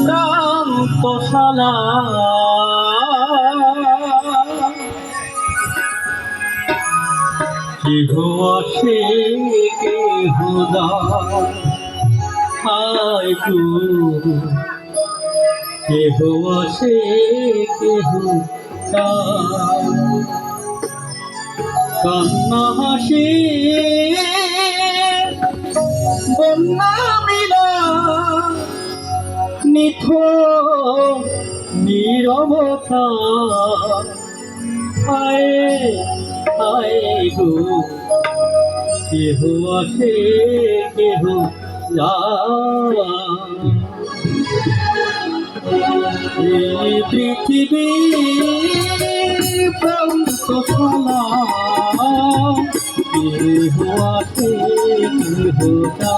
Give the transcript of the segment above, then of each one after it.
শান্তশালা কেহ আসে কেহ হায় গো কেহ আসে কান্না হাসি বন্যা নিথ নীরবতা। হায় হায় গো, কেহ আসে, কেহ এই পৃথিবী প্রান্তশালা কেহ আসে, কেহ হায়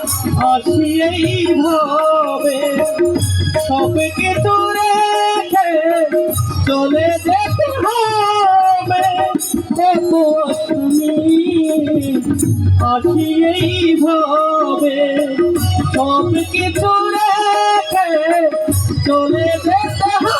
আসি এই ভাবে, সবকে রেখে চলে যেতে হবে। আসি এই ভাবে, সবকে রেখে চলে যেতে হবে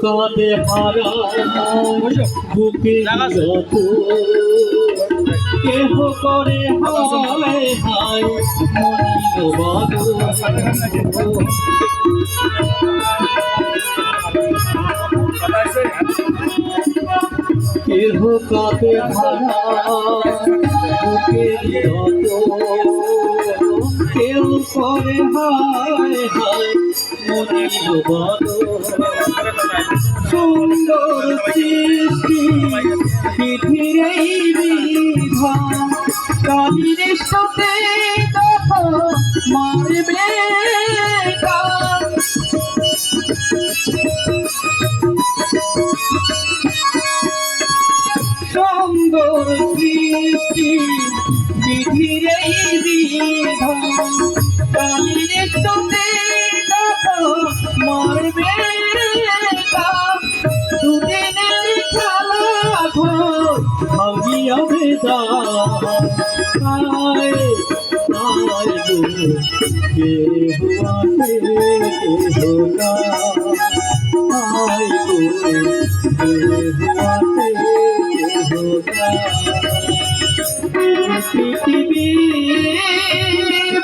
কাঁদে হারা বুকে কেহ করে হায় হায় কেহ কাঁদে হারা বুকে যত কেউ করে হায় হায় সুন্দর সৃষ্টি পৃথিবীর এই বিধান কালীর সাথে মারবে সুন্দর সৃষ্টি কালীর সাথে দেখো মারবে দুদিনের খেলা ঘর ভাঙিয়া ভেদা আয় পৃথিবীর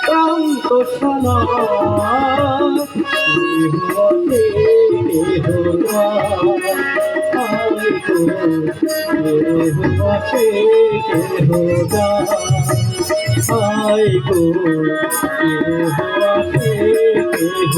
প্রান্ত কেহ আই গো গো কেহ বসে কেহ